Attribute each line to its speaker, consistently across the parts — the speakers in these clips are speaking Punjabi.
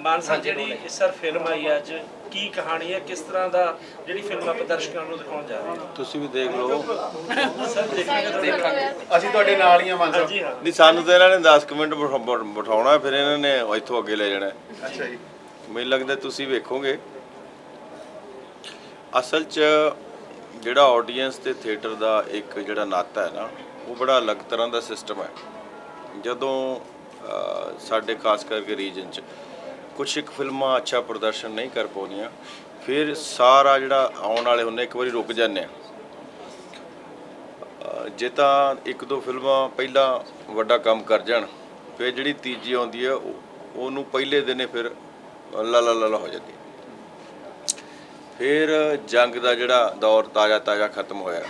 Speaker 1: ਮਾਨਸਾ ਜਿਹੜੀ ਸਰ ਫਿਲਮ ਆਈ ਹੈ ਅੱਜ ਕੀ ਕਹਾਣੀ ਹੈ ਕਿਸ ਤਰ੍ਹਾਂ ਦਾ ਜਿਹੜੀ ਫਿਲਮ ਆਪਾਂ ਦਰਸ਼ਕਾਂ ਨੂੰ ਦਿਖਾਉਣ ਜਾ ਰਹੇ
Speaker 2: ਤੁਸੀਂ ਵੀ ਦੇਖ ਲਓ।
Speaker 1: ਸਰ ਦੇਖਾਂਗੇ ਤੁਹਾਡੇ
Speaker 3: ਅਸੀਂ ਤੁਹਾਡੇ ਨਾਲ ਹੀ ਆ ਮਾਨ ਸਾਹਿਬ।
Speaker 2: ਨਹੀਂ ਸਾਨੂੰ ਤਾਂ ਇਹਨਾਂ ਨੇ 10 ਕੁ ਮਿੰਟ ਬਿਠਾ- ਬਿਠਾ- ਬਿਠਾਉਣਾ ਫਿਰ ਇਹਨਾਂ ਨੇ ਇੱਥੋਂ ਅੱਗੇ ਲੈ ਜਾਣਾ
Speaker 3: ਅੱਛਾ ਜੀ।
Speaker 2: ਮੈਨੂੰ ਲੱਗਦਾ ਤੁਸੀਂ ਵੇਖੋਗੇ। ਅਸਲ 'ਚ ਜਿਹੜਾ ਆਡੀਅנס ਤੇ ਥੀਏਟਰ ਦਾ ਇੱਕ ਜਿਹੜਾ ਨਾਤਾ ਹੈ ਨਾ ਉਹ ਬੜਾ ਅਲੱਗ ਤਰ੍ਹਾਂ ਦਾ ਸਿਸਟਮ ਹੈ। ਜਦੋਂ ਸਾਡੇ ਖਾਸ ਕਰਕੇ ਰੀਜਨ 'ਚ ਕੁਝ ਇੱਕ ਫਿਲਮਾਂ ਅੱਛਾ ਪ੍ਰਦਰਸ਼ਨ ਨਹੀਂ ਕਰ ਪਾਉਂਦੀਆਂ, ਫਿਰ ਸਾਰਾ ਜਿਹੜਾ ਆਉਣ ਵਾਲੇ ਹੁੰਦੇ, ਇੱਕ ਵਾਰੀ ਰੁਕ ਜਾਂਦੇ ਆ ਜੇ ਤਾਂ ਇੱਕ ਦੋ ਫਿਲਮਾਂ ਪਹਿਲਾਂ ਵੱਡਾ ਕੰਮ ਕਰ ਜਾਣ, ਫਿਰ ਜਿਹੜੀ ਤੀਜੀ ਆਉਂਦੀ ਹੈ, ਉਹ- ਉਹਨੂੰ ਪਹਿਲੇ ਦਿਨੇ ਫਿਰ ਲਾ ਲਾ ਲਾ ਹੋ ਜਾਂਦੀ ਫਿਰ ਜੰਗ ਦਾ ਜਿਹੜਾ ਦੌਰ ਤਾਜ਼ਾ ਤਾਜ਼ਾ ਖਤਮ ਹੋਇਆ,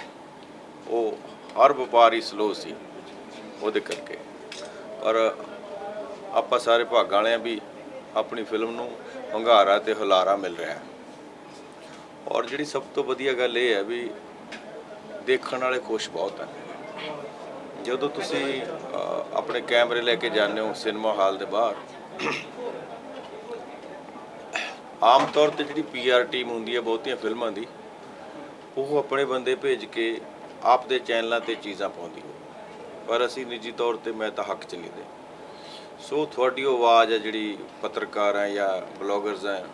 Speaker 2: ਉਹ ਹਰ ਵਪਾਰੀ ਸਲੋ ਸੀ ਉਹਦੇ ਕਰਕੇ। ਪਰ ਆਪਾਂ ਸਾਰੇ ਭਾਗਾਂ ਵਾਲੇ ਆ ਵੀ ਆਪਣੀ ਫਿਲਮ ਨੂੰ ਹੰਗਾਰਾ ਤੇ ਹੁਲਾਰਾ ਮਿਲ ਰਿਹਾ ਹੈ। ਔਰ ਜਿਹੜੀ ਸਭ ਤੋਂ ਵਧੀਆ ਗੱਲ ਇਹ ਹੈ ਵੀ ਦੇਖਣ ਵਾਲੇ ਖੁਸ਼ ਬਹੁਤ ਹਨ। ਜਦੋਂ ਤੁਸੀਂ ਆਪਣੇ ਕੈਮਰੇ ਲੈ ਕੇ ਜਾਂਦੇ ਹੋ ਸਿਨੇਮਾ ਹਾਲ ਦੇ ਬਾਹਰ, ਆਮ ਤੌਰ ਤੇ ਜਿਹੜੀ ਪੀਆਰ ਟੀਮ ਹੁੰਦੀ ਹੈ ਬਹੁਤੀਆਂ ਫਿਲਮਾਂ ਦੀ, ਉਹ ਆਪਣੇ ਬੰਦੇ ਭੇਜ ਕੇ ਆਪ ਦੇ ਚੈਨਲਾਂ ਤੇ ਚੀਜ਼ਾਂ ਪਾਉਂਦੀ ਪਰ ਅਸੀਂ ਨਿੱਜੀ ਤੌਰ ਤੇ ਮੈਂ ਤਾਂ ਹੱਕ ਚ ਨਹੀਂ ਦੇ ਸੋ ਤੁਹਾਡੀ ਉਹ ਆਵਾਜ਼ ਹੈ ਜਿਹੜੀ ਪੱਤਰਕਾਰ ਹੈ ਜਾਂ ਬਲੌਗਰਸ ਹੈ,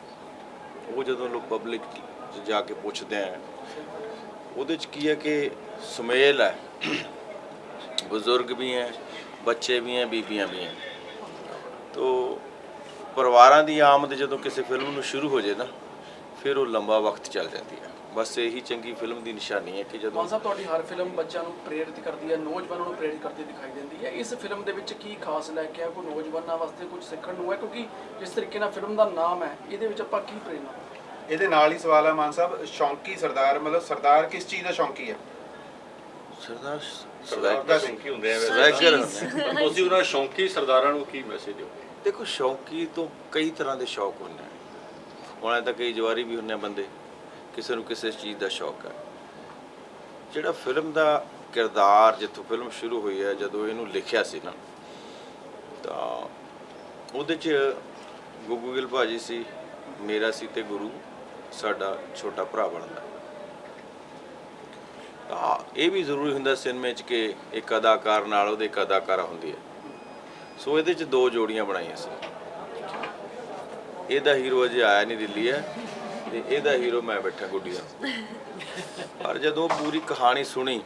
Speaker 2: ਉਹ ਜਦੋਂ ਲੋਕ ਪਬਲਿਕ ਚ ਜਾ ਕੇ ਪੁੱਛਦੇ ਆ ਉਹਦੇ ਚ ਕੀ ਹੈ ਕਿ ਸੁਮੇਲ ਹੈ, ਬਜ਼ੁਰਗ ਵੀ ਹੈ, ਬੱਚੇ ਵੀ ਹੈ, ਬੀਬੀਆਂ ਵੀ ਹੈ। ਤੋ ਪਰਿਵਾਰਾਂ ਦੀ ਆਮਦ ਜਦੋਂ ਕਿਸੇ ਫਿਲਮ ਨੂੰ ਸ਼ੁਰੂ ਹੋ ਜੇ ਨਾ, ਫਿਰ ਉਹ ਲੰਬਾ ਵਕਤ ਚੱਲ ਜਾਂਦੀ ਹੈ। ਬਸ ਇਹੀ ਚੰਗੀ ਫਿਲਮ ਦੀ ਨਿਸ਼ਾਨੀ ਹੈ ਕਿ ਜਦੋਂ
Speaker 4: ਮਾਨ ਸਾਹਿਬ ਤੁਹਾਡੀ ਹਰ ਫਿਲਮ ਬੱਚਿਆਂ ਨੂੰ ਪ੍ਰੇਰਿਤ ਕਰਦੀ ਹੈ ਨੌਜਵਾਨਾਂ ਨੂੰ ਪ੍ਰੇਰਿਤ ਕਰਦੀ ਦਿਖਾਈ ਦਿੰਦੀ ਹੈ? ਇਸ ਫਿਲਮ ਦੇ ਵਿੱਚ ਕੀ ਖਾਸ ਲੈ ਕੇ ਆ? ਕੋਈ ਨੌਜਵਾਨਾਂ ਵਾਸਤੇ ਕੁਝ ਸਿੱਖਣ ਨੂੰ ਹੈ? ਕਿਉਂਕਿ ਜਿਸ ਤਰੀਕੇ ਨਾਲ ਫਿਲਮ ਦਾ ਨਾਮ ਹੈ ਇਹਦੇ ਵਿੱਚ ਆਪਾਂ ਕੀ ਪ੍ਰੇਰਨਾ
Speaker 3: ਇਹਦੇ ਨਾਲ ਹੀ ਸਵਾਲ ਹੈ ਮਾਨ ਸਾਹਿਬ ਸ਼ੌਂਕੀ ਸਰਦਾਰ ਮਤਲਬ ਸਰਦਾਰ ਕਿਸ ਚੀਜ਼ ਦਾ ਸ਼ੌਂਕੀ ਹੈ?
Speaker 2: ਸਰਦਾਰ
Speaker 3: ਸਰਦਾਰ ਦਾ
Speaker 2: ਸਵੈਗਰ
Speaker 5: ਸ਼ੌਂਕੀ ਹੁੰਦੇ ਆ ਵੈਸੇ।
Speaker 2: ਸਵੈਗਰ ਹੁੰਦੇ ਆ।
Speaker 5: ਪਰ ਤੁਸੀਂ ਉਹਨਾਂ ਸ਼ੌਂਕੀ ਸਰਦਾਰਾਂ ਨੂੰ ਕੀ ਮੈਸੇਜ ਦਿਓ
Speaker 2: ਦੇਖੋ ਸ਼ੌਂਕੀ ਤੋਂ ਕਈ ਤਰ੍ਹਾਂ ਦੇ ਸ਼ੌਕ ਹੁੰਦੇ ਆ। ਉਹਨਾਂ ਤਾਂ ਕਈ ਜਵਾਰੀ ਵੀ ਹੁੰਦੇ ਆ ਬੰਦੇ। ਕਿਸੇ ਨੂੰ ਕਿਸੇ ਚੀਜ਼ ਦਾ ਸ਼ੌਕ ਹੈ। ਜਿਹੜਾ ਫਿਲਮ ਦਾ ਕਿਰਦਾਰ ਜਿੱਥੋਂ ਫਿਲਮ ਸ਼ੁਰੂ ਹੋਈ ਹੈ, ਜਦੋਂ ਇਹਨੂੰ ਲਿਖਿਆ ਸੀ ਨਾ, ਤਾਂ ਉਹਦੇ 'ਚ ਗੁੱਗੂ ਗਿੱਲ ਭਾਜੀ ਸੀ, ਮੇਰਾ ਸੀ ਤੇ ਗੁਰੂ, ਸਾਡਾ ਛੋਟਾ ਭਰਾ ਬਣਦਾ। ਤਾਂ ਇਹ ਵੀ ਜ਼ਰੂਰੀ ਹੁੰਦਾ ਸਿਨੇਮੇ 'ਚ ਕਿ ਇੱਕ ਅਦਾਕਾਰ ਨਾਲ ਉਹਦੇ ਇੱਕ ਅਦਾਕਾਰਾ ਹੁੰਦੀ ਹੈ। ਸੋ ਇਹਦੇ 'ਚ ਦੋ ਜੋੜੀਆਂ ਬਣਾਈਆਂ ਸੀ। ਇਹਦਾ ਹੀਰੋ ਅਜੇ ਆਇਆ ਨਹੀਂ ਦਿੱਲੀ ਹੈ। ਤੇ ਇਹਦਾ ਹੀਰੋ ਮੈਂ ਬੈਠਾ ਗੁੱਡੀ ਦਾ ਪਰ ਜਦੋਂ ਪੂਰੀ ਕਹਾਣੀ ਸੁਣੀ,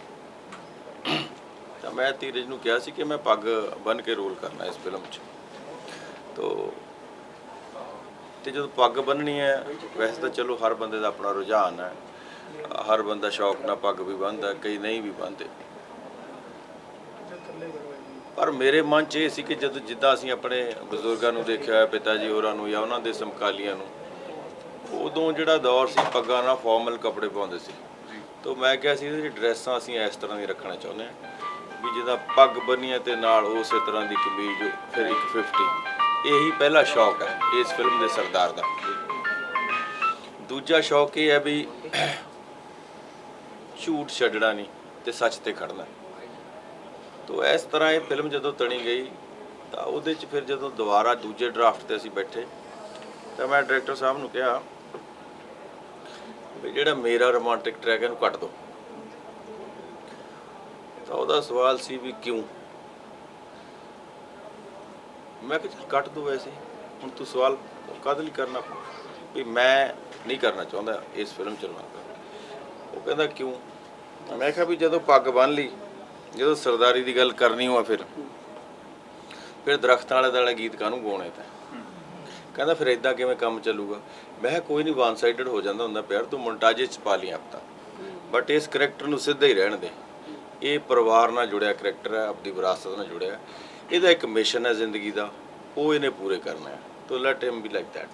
Speaker 2: ਤਾਂ ਮੈਂ ਧੀਰਜ ਨੂੰ ਕਿਹਾ ਸੀ ਕਿ ਮੈਂ ਪੱਗ ਬੰਨ ਕੇ ਰੋਲ ਕਰਨਾ ਇਸ ਫਿਲਮ 'ਚ। ਤੋ, ਤੇ ਜਦੋਂ ਪੱਗ ਬੰਨਣੀ ਹੈ, ਵੈਸੇ ਤਾਂ ਚਲੋ ਹਰ ਬੰਦੇ ਦਾ ਆਪਣਾ ਰੁਝਾਨ ਹੈ। ਹਰ ਬੰਦਾ ਸ਼ੌਕ ਨਾਲ ਪੱਗ ਵੀ ਬੰਨਦਾ ਕਈ ਨਹੀਂ ਵੀ ਬੰਨਦੇ ਪਰ ਮੇਰੇ ਮਨ 'ਚ ਇਹ ਸੀ ਕਿ ਜਦੋਂ ਜਿੱਦਾਂ ਅਸੀਂ ਆਪਣੇ ਬਜ਼ੁਰਗਾਂ ਨੂੰ ਦੇਖਿਆ ਹੈ ਪਿਤਾ ਜੀ ਹੋਰਾਂ ਨੂੰ ਜਾਂ ਉਹਨਾਂ ਦੇ ਸਮਕਾਲੀਆਂ ਨੂੰ ਉਦੋਂ ਜਿਹੜਾ ਦੌਰ ਸੀ, ਪੱਗਾਂ ਨਾਲ ਫਾਰਮਲ ਕੱਪੜੇ ਪਾਉਂਦੇ ਸੀ। ਤੋਂ ਮੈਂ ਕਿਹਾ ਸੀ ਇਹਦੀ ਡਰੈਸਾਂ ਅਸੀਂ ਇਸ ਤਰ੍ਹਾਂ ਦੀ ਰੱਖਣਾ ਚਾਹੁੰਦੇ ਹਾਂ ਵੀ ਜਿਹਦਾ ਪੱਗ ਬੰਨੀਏ ਤੇ ਨਾਲ ਉਸੇ ਤਰ੍ਹਾਂ ਦੀ ਕਮੀਜ਼, ਫਿਰ ਇੱਕ 50 ਇਹੀ ਪਹਿਲਾ ਸ਼ੌਕ ਹੈ ਇਸ ਫਿਲਮ ਦੇ ਸਰਦਾਰ ਦਾ। ਦੂਜਾ ਸ਼ੌਕ ਇਹ ਹੈ ਵੀ ਝੂਠ ਛੱਡਣਾ ਨਹੀਂ ਤੇ ਸੱਚ ਤੇ ਖੜਨਾ। ਤੋ ਇਸ ਤਰ੍ਹਾਂ ਇਹ ਫਿਲਮ ਜਦੋਂ ਤਣੀ ਗਈ, ਤਾਂ ਉਹਦੇ 'ਚ ਫਿਰ ਜਦੋਂ ਦੁਬਾਰਾ ਦੂਜੇ ਡਰਾਫਟ ਤੇ ਅਸੀਂ ਬੈਠੇ, ਤਾਂ ਮੈਂ ਡਾਇਰੈਕਟਰ ਸਾਹਿਬ ਨੂੰ ਕਿਹਾ ਵੀ ਜਿਹੜਾ ਮੇਰਾ ਰੋਮਾਂਟਿਕ ਟਰੈਕ ਹੈ ਇਹਨੂੰ ਕੱਟ ਦਿਓ ਤਾਂ ਉਹਦਾ ਸਵਾਲ ਸੀ ਵੀ ਕਿਉਂ? ਮੈਂ ਕਿਹਾ ਚੱਲ ਕੱਟ ਦੋ ਵੈਸੇ। ਹੁਣ ਤੂੰ ਸਵਾਲ ਕਾਹਦੇ ਲਈ ਕਰਨਾ? ਵੀ ਮੈਂ ਨਹੀਂ ਕਰਨਾ ਚਾਹੁੰਦਾ ਇਸ ਫਿਲਮ ਚ ਰੋਮਾਂਟਿਕ ਉਹ ਕਹਿੰਦਾ ਕਿਉਂ? ਮੈਂ ਕਿਹਾ ਵੀ ਜਦੋਂ ਪੱਗ ਬੰਨ ਲਈ, ਜਦੋਂ ਸਰਦਾਰੀ ਦੀ ਗੱਲ ਕਰਨੀ ਹੋਆ ਫਿਰ। ਫਿਰ ਦਰਖਤਾਂ ਵਾਲੇ ਦਾਲੇ ਗੀਤ ਕਾਹਨੂੰ ਗਾਉਣੇ ਤਾਂ? ਕਹਿੰਦਾ ਫਿਰ ਇਦਾਂ ਕਿਵੇਂ ਕੰਮ ਚੱਲੂਗਾ? ਮੈਂ ਕਿਹਾ ਕੋਈ ਨਹੀਂ ਵਨ ਸਾਈਡਡ ਹੋ ਜਾਂਦਾ ਹੁੰਦਾ ਪਿਆਰ, ਤੂੰ ਮੋਨਟਾਜੇ ਚ ਪਾ ਲਈ ਆਪਤਾ ਬਟ ਇਸ ਕਰੈਕਟਰ ਨੂੰ ਸਿੱਧਾ ਹੀ ਰਹਿਣ ਦੇ। ਇਹ ਪਰਿਵਾਰ ਨਾਲ ਜੁੜਿਆ ਕਰੈਕਟਰ ਹੈ ਆਪਣੀ ਵਿਰਾਸਤ ਨਾਲ ਜੁੜਿਆ। ਇਹਦਾ ਇੱਕ ਮਿਸ਼ਨ ਹੈ ਜ਼ਿੰਦਗੀ ਦਾ। ਉਹ ਇਹਨੇ ਪੂਰੇ ਕਰਨਾ ਹੈ। ਤੋ let him be like that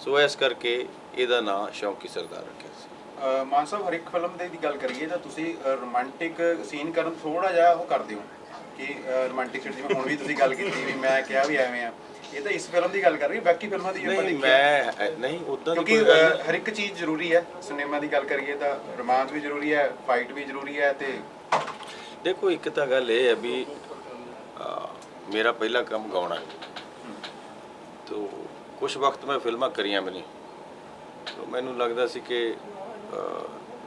Speaker 2: so ਇਸ ਕਰਕੇ ਇਹਦਾ ਨਾਂ ਸ਼ੌਂਕੀ ਸਰਦਾਰ ਰੱਖਿਆ ਸੀ।
Speaker 3: ਮਾਨ ਸਾਹਿਬ, ਹਰ ਇੱਕ ਫਿਲਮ ਦੇ ਦੀ ਗੱਲ ਕਰੀਏ ਤਾਂ ਤੁਸੀਂ ਰੋਮਾਂਟਿਕ ਸੀਨ ਕਰਨ ਥੋੜਾ ਜਿਹਾ ਉਹ ਕਰਦੇ ਹੋ। ਕਿ ਰੋਮਾਂਟਿਕ ਜਿਵੇਂ ਹੁਣ ਵੀ ਤੁਸੀਂ ਗੱਲ ਕੀਤੀ ਵੀ ਮੈਂ ਕਿਹਾ ਵੀ ਐਵੇਂ ਆ। ਇਹ ਤਾਂ ਇਸ ਫਿਲਮ ਦੀ ਗੱਲ ਕਰ ਰਹੀ ਬਾਕੀ ਫਿਲਮਾਂ ਦੀ ਆਪਾਂ
Speaker 2: ਨਹੀਂ
Speaker 3: ਦੇਖੀਏ।
Speaker 2: ਮੈਂ ਨਹੀਂ ਉਦਾਂ ਦੀ
Speaker 3: ਕਿਉਂਕਿ
Speaker 2: ਕੋਈ ਗੱਲ
Speaker 3: ਅਹ, ਹਰ ਇੱਕ ਚੀਜ਼ ਜ਼ਰੂਰੀ ਹੈ ਸਿਨੇਮਾ ਦੀ ਗੱਲ ਕਰੀਏ ਤਾਂ ਰੋਮਾਂਸ ਵੀ ਜ਼ਰੂਰੀ ਹੈ ਫਾਈਟ ਵੀ ਜ਼ਰੂਰੀ ਹੈ ਤੇ
Speaker 2: ਦੇਖੋ ਇੱਕ ਤਾਂ ਗੱਲ ਇਹ ਹੈ ਵੀ ਅਹ, ਮੇਰਾ ਪਹਿਲਾ ਕੰਮ ਗਾਉਣਾ ਹੈ। ਤੋ ਕੁਝ ਵਕਤ ਮੈਂ ਫਿਲਮਾਂ ਕਰੀਆਂ ਵੀ ਨਹੀਂ। ਤੋ ਮੈਨੂੰ ਲੱਗਦਾ ਸੀ ਕਿ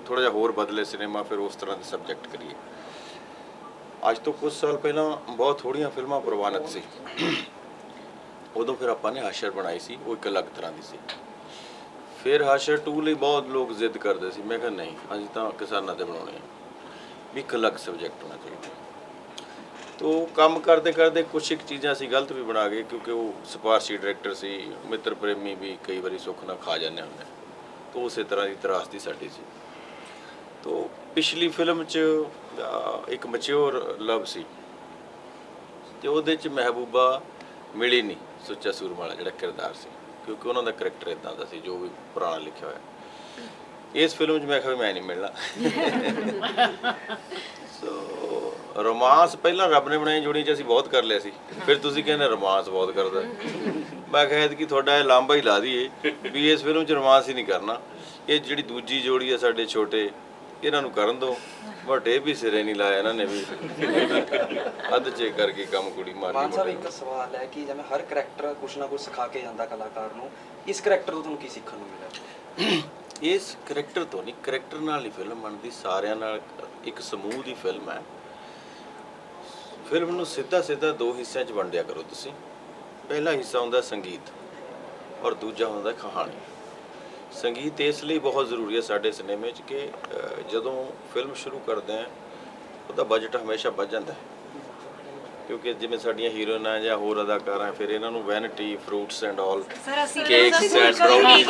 Speaker 2: ਥੋੜਾ ਜਿਹਾ ਹੋਰ ਬਦਲੇ ਸਿਨੇਮਾ ਫਿਰ ਉਸ ਤਰ੍ਹਾਂ ਦੇ ਸਬਜੈਕਟ ਕਰੀਏ। ਅੱਜ ਤੋਂ ਕੁਝ ਸਾਲ ਪਹਿਲਾਂ ਬਹੁਤ ਥੋੜੀਆਂ ਫਿਲਮਾਂ ਪ੍ਰਵਾਨਿਤ ਸੀ। ਉਦੋਂ ਫਿਰ ਆਪਾਂ ਨੇ ਹਾਸ਼ਰ ਬਣਾਈ ਸੀ, ਉਹ ਇੱਕ ਅਲੱਗ ਤਰ੍ਹਾਂ ਦੀ ਸੀ। ਫਿਰ ਹਾਸ਼ਰ 2 ਲਈ ਬਹੁਤ ਲੋਕ ਜ਼ਿੱਦ ਕਰਦੇ ਸੀ, ਮੈਂ ਕਿਹਾ ਨਹੀਂ, ਅਸੀਂ ਤਾਂ ਕਿਸਾਨਾਂ ਤੇ ਬਣਾਉਣੇ ਆ। ਵੀ ਇੱਕ ਅਲੱਗ ਸਬਜੈਕਟ ਹੋਣਾ ਚਾਹੀਦਾ। ਤੋ ਕੰਮ ਕਰਦੇ ਕਰਦੇ ਕੁਝ ਇੱਕ ਚੀਜ਼ਾਂ ਅਸੀਂ ਗਲਤ ਵੀ ਬਣਾ ਗਏ, ਕਿਉਂਕਿ ਉਹ ਸਿਫਾਰਸ਼ੀ ਡਾਇਰੈਕਟਰ ਸੀ, ਮਿੱਤਰ ਪ੍ਰੇਮੀ ਵੀ ਕਈ ਵਾਰੀ ਸੁੱਖ ਨਾਲ ਖਾ ਜਾਂਦੇ ਹੁੰਦੇ। ਤੋ ਉਸੇ ਤਰ੍ਹਾਂ ਦੀ ਤਰਾਸਦੀ ਸਾਡੀ ਸੀ। ਤੋ ਪਿਛਲੀ ਫਿਲਮ 'ਚ ਇੱਕ ਮੈਚੁਰ ਲਵ ਸੀ। ਤੇ ਉਹਦੇ 'ਚ ਮਹਿਬੂਬਾ ਮਿਲੀ ਨਹੀਂ ਸੁੱਚਾ ਸੂਰਮਾ ਵਾਲਾ ਜਿਹੜਾ ਕਿਰਦਾਰ ਸੀ ਕਿਉਂਕਿ ਉਹਨਾਂ ਦਾ ਕਰੈਕਟਰ ਇਦਾਂ ਦਾ ਸੀ ਜੋ ਵੀ ਪੁਰਾਣਾ ਲਿਖਿਆ ਹੋਇਆ। ਇਸ ਫਿਲਮ 'ਚ ਮੈਂ ਕਿਹਾ ਵੀ ਮੈਂ ਨਹੀਂ ਮਿਲਣਾ। ਸੋ ਰੋਮਾਂਸ ਪਹਿਲਾਂ ਰੱਬ ਨੇ ਬਣਾਈ ਜੋੜੀ 'ਚ ਅਸੀਂ ਬਹੁਤ ਕਰ ਲਿਆ ਸੀ। ਫਿਰ ਤੁਸੀਂ ਕਹਿੰਦੇ ਰੋਮਾਂਸ ਬਹੁਤ ਕਰਦਾ ਮੈਂ ਕਿਹਾ ਕਿ ਤੁਹਾਡਾ ਇਹ ਲਾਂਬਾ ਹੀ ਲਾ ਦਈਏ ਵੀ ਇਸ ਫਿਲਮ 'ਚ ਰੋਮਾਂਸ ਹੀ ਨਹੀਂ ਕਰਨਾ। ਇਹ ਜਿਹੜੀ ਦੂਜੀ ਜੋੜੀ ਹੈ ਸਾਡੇ ਛੋਟੇ ਇਹਨਾਂ ਨੂੰ ਕਰਨ ਦਿਓ ਵੱਡੇ ਵੀ ਸਿਰੇ ਨਹੀਂ ਲਾਇਆ ਇਹਨਾਂ ਨੇ ਵੀ। ਅੱਧ ਚੇ ਕਰਕੇ ਕੰਮ ਕੁੜੀ ਮਾਰਨੀ
Speaker 6: ਮਾਨ ਸਾਹਿਬ ਇੱਕ ਸਵਾਲ ਹੈ ਕਿ ਜਿਵੇਂ ਹਰ ਕਰੈਕਟਰ ਕੁਛ ਨਾ ਕੁਛ ਸਿਖਾ ਕੇ ਜਾਂਦਾ ਕਲਾਕਾਰ ਨੂੰ ਇਸ ਕਰੈਕਟਰ ਤੋਂ ਤੁਹਾਨੂੰ ਕੀ ਸਿੱਖਣ ਨੂੰ ਮਿਲਿਆ।
Speaker 2: ਇਸ ਕਰੈਕਟਰ ਤੋਂ ਨਹੀਂ ਕਰੈਕਟਰ ਨਾਲ ਹੀ ਫਿਲਮ ਬਣਦੀ ਸਾਰਿਆਂ ਨਾਲ ਇੱਕ ਸਮੂਹ ਦੀ ਫਿਲਮ ਹੈ। ਫਿਲਮ ਨੂੰ ਸਿੱਧਾ ਸਿੱਧਾ ਦੋ ਹਿੱਸਿਆਂ 'ਚ ਵੰਡਿਆ ਕਰੋ ਤੁਸੀਂ। ਪਹਿਲਾ ਹਿੱਸਾ ਹੁੰਦਾ ਸੰਗੀਤ ਔਰ ਦੂਜਾ ਹੁੰਦਾ ਕਹਾਣੀ। ਸੰਗੀਤ ਇਸ ਲਈ ਬਹੁਤ ਜ਼ਰੂਰੀ ਹੈ ਸਾਡੇ ਸਿਨੇਮੇ 'ਚ ਕਿ ਜਦੋਂ ਫਿਲਮ ਸ਼ੁਰੂ ਕਰਦੇ ਆ ਉਹਦਾ ਬਜਟ ਹਮੇਸ਼ਾ ਵੱਧ ਜਾਂਦਾ ਹੈ। ਕਿਉਂਕਿ ਜਿਵੇਂ ਸਾਡੀਆਂ ਹੀਰੋਇਨਾਂ ਜਾਂ ਹੋਰ ਅਦਾਕਾਰਾਂ ਫਿਰ ਇਹਨਾਂ ਨੂੰ vanity fruits and all cakes and brownies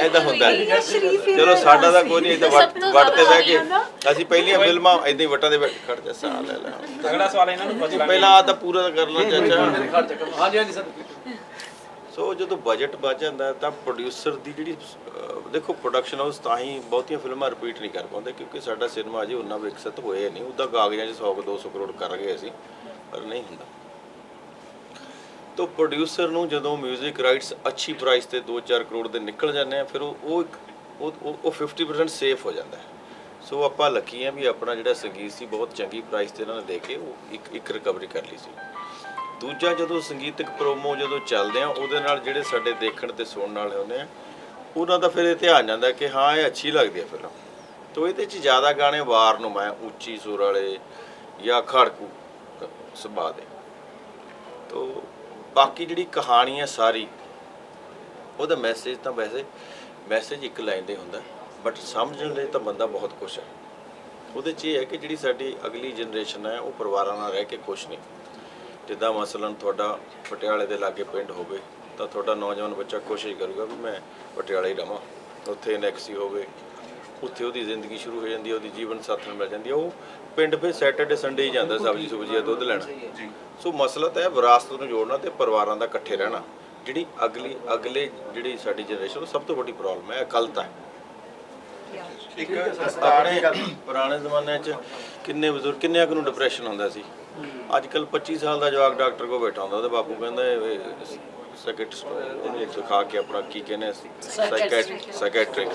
Speaker 2: ਐਦਾਂ ਹੁੰਦਾ ਹੈ। ਚਲੋ ਸਾਡਾ ਤਾਂ ਕੋਈ ਨਹੀਂ ਇਦਾਂ ਵੱਟ ਵੱਟ ਤੇ ਬਹਿ ਕੇ ਅਸੀਂ ਪਹਿਲੀਆਂ ਫਿਲਮਾਂ ਇਦਾਂ ਹੀ ਵੱਟਾਂ ਦੇ ਬੈਠ ਖੜ ਜਾ ਸਾਹ ਲੈ ਲੈ
Speaker 1: ਤਗੜਾ ਸਵਾਲ ਇਹਨਾਂ ਨੂੰ
Speaker 2: ਪਹਿਲਾਂ ਆ ਤਾਂ ਪੂਰਾ ਕਰ ਲਾਂ ਚਾਚਾ।
Speaker 4: ਹਾਂਜੀ ਹਾਂਜੀ ਸਰ।
Speaker 2: ਸੋ ਜਦੋਂ ਬਜਟ ਵੱਧ ਜਾਂਦਾ ਤਾਂ ਪ੍ਰੋਡਿਊਸਰ ਦੀ ਜਿਹੜੀ ਦੇਖੋ ਪ੍ਰੋਡਕਸ਼ਨ ਹਾਊਸ ਤਾਂ ਹੀ ਬਹੁਤੀਆਂ ਫਿਲਮਾਂ ਰਿਪੀਟ ਨਹੀਂ ਕਰ ਪਾਉਂਦੇ ਕਿਉਂਕਿ ਸਾਡਾ ਸਿਨੇਮਾ ਅਜੇ ਉਨਾ ਵਿਕਸਿਤ ਹੋਇਆ ਨਹੀਂ। ਉਹਦਾ ਕਾਗਜ਼ਾਂ 'ਚ 100 200 ਕਰੋੜ ਕਰ ਗਏ ਅਸੀਂ, ਪਰ ਨਹੀਂ ਹੁੰਦਾ। ਤੋ ਪ੍ਰੋਡਿਊਸਰ ਨੂੰ ਜਦੋਂ 뮤직 ਰਾਈਟਸ ਅੱਛੀ ਪ੍ਰਾਈਸ ਤੇ 2-4 ਕਰੋੜ ਦੇ ਨਿਕਲ ਜਾਂਦੇ ਆ, ਫਿਰ ਉਹ ਇੱਕ, ਉਹ, ਉਹ- ਉਹ 50% ਸੇਫ ਹੋ ਜਾਂਦਾ ਹੈ। ਸੋ ਆਪਾਂ ਲੱਕੀ ਆ ਵੀ ਆਪਣਾ ਜਿਹੜਾ ਸੰਗੀਤ ਸੀ ਬਹੁਤ ਚੰਗੀ ਪ੍ਰਾਈਸ ਤੇ ਇਹਨਾਂ ਨੇ ਦੇ ਕੇ ਉਹ ਇੱਕ ਇੱਕ ਰਿਕਵਰੀ ਕਰ ਲਈ ਸੀ। ਦੂਜਾ ਜਦੋਂ ਸੰਗੀਤਕ ਪ੍ਰੋਮੋ ਜਦੋਂ ਚੱਲਦੇ ਆ, ਉਹਦੇ ਨਾਲ ਜਿਹੜੇ ਸਾਡੇ ਦੇਖਣ ਤੇ ਸੁਣਨ ਵਾਲੇ ਹੁੰਦੇ ਆ, ਉਹਨਾਂ ਦਾ ਫਿਰ ਇਹ ਧਿਆਨ ਜਾਂਦਾ ਕਿ ਹਾਂ, ਇਹ ਅੱਛੀ ਲੱਗਦੀ ਹੈ ਫਿਲਮ। ਤੋ ਇਹਦੇ ਚ ਜ਼ਿਆਦਾ ਗਾਣੇ ਵਾਰ ਨੂੰ ਮੈਂ ਉੱਚੀ ਸੁਰ ਵਾਲੇ ਜਾਂ ਖੜਕੂ ਸੁਭਾਅ ਦੇ। ਤੋ ਬਾਕੀ ਜਿਹੜੀ ਕਹਾਣੀ ਹੈ ਸਾਰੀ, ਉਹਦਾ ਮੈਸੇਜ ਤਾਂ ਵੈਸੇ ਮੈਸੇਜ ਇੱਕ ਲਾਈਨ ਦੇ ਹੁੰਦਾ ਬਟ ਸਮਝਣ ਲਈ ਤਾਂ ਬੰਦਾ ਬਹੁਤ ਕੁਛ ਹੈ ਉਹਦੇ 'ਚ ਇਹ ਹੈ ਕਿ ਜਿਹੜੀ ਸਾਡੀ ਅਗਲੀ ਜਨਰੇਸ਼ਨ ਹੈ ਉਹ ਪਰਿਵਾਰਾਂ ਨਾਲ ਰਹਿ ਕੇ ਖੁਸ਼ ਨਹੀਂ ਜਿੱਦਾਂ ਮਸਲਨ ਤੁਹਾਡਾ ਪਟਿਆਲੇ ਦੇ ਲਾਗੇ ਪਿੰਡ ਹੋਵੇ ਤਾਂ ਤੁਹਾਡਾ ਨੌਜਵਾਨ ਬੱਚਾ ਕੋਸ਼ਿਸ਼ ਕਰੂਗਾ ਵੀ ਮੈਂ ਪਟਿਆਲੇ ਹੀ ਰਵਾਂ। ਉੱਥੇ ਨੈਕਸੀ ਹੋਵੇ ਉੱਥੇ ਉਹਦੀ ਜ਼ਿੰਦਗੀ ਸ਼ੁਰੂ ਹੋ ਜਾਂਦੀ ਹੈ ਉਹਦੀ ਜੀਵਨ ਸਾਥਣ ਮਿਲ ਜਾਂਦੀ ਹੈ। ਉਹ ਪਿੰਡ ਫਿਰ ਸੈਟਰਡੇ ਸੰਡੇ ਹੀ ਜਾਂਦਾ ਸਬਜ਼ੀ ਸੁਬਜ਼ੀ ਜਾਂ ਦੁੱਧ ਲੈਣ। ਸੋ ਮਸਲਾ ਤਾਂ ਹੈ ਵਿਰਾਸਤ ਨੂੰ ਜੋੜਨਾ ਤੇ ਪਰਿਵਾਰਾਂ ਦਾ ਇਕੱਠੇ ਰਹਿਣਾ ਜਿਹੜੀ ਅਗਲੀ ਅਗਲੇ ਜਿਹੜੀ ਸਾਡੀ ਜਨਰੇਸ਼ਨ ਸਭ ਤੋਂ ਵੱਡੀ ਪ੍ਰੋਬਲਮ ਹੈ ਅਕਲਤਾ ਹੈ।
Speaker 3: ਇੱਕ
Speaker 2: ਆਪਣੇ ਪੁਰਾਣੇ ਜ਼ਮਾਨੇ 'ਚ ਕਿੰਨੇ ਬਜ਼ੁਰਗ ਕਿੰਨਿਆਂ ਨੂੰ ਡਿਪਰੈਸ਼ਨ ਹੁੰਦਾ ਸੀ? ਅੱਜ ਕੱਲ 25 ਸਾਲ ਦਾ ਜਵਾਕ ਡਾਕਟਰ ਕੋਲ ਬੈਠਾ ਹੁੰਦਾ, ਉਹਦੇ ਬਾਪੂ ਕਹਿੰਦਾ ਸੈਕਟਰਿਸਟ ਇਹਨੂੰ ਇੱਕ ਦਿਖਾ ਕੇ ਆਪਣਾ ਕੀ ਕਹਿੰਦੇ ਸਾਈਕੈਟ੍ਰਿਕ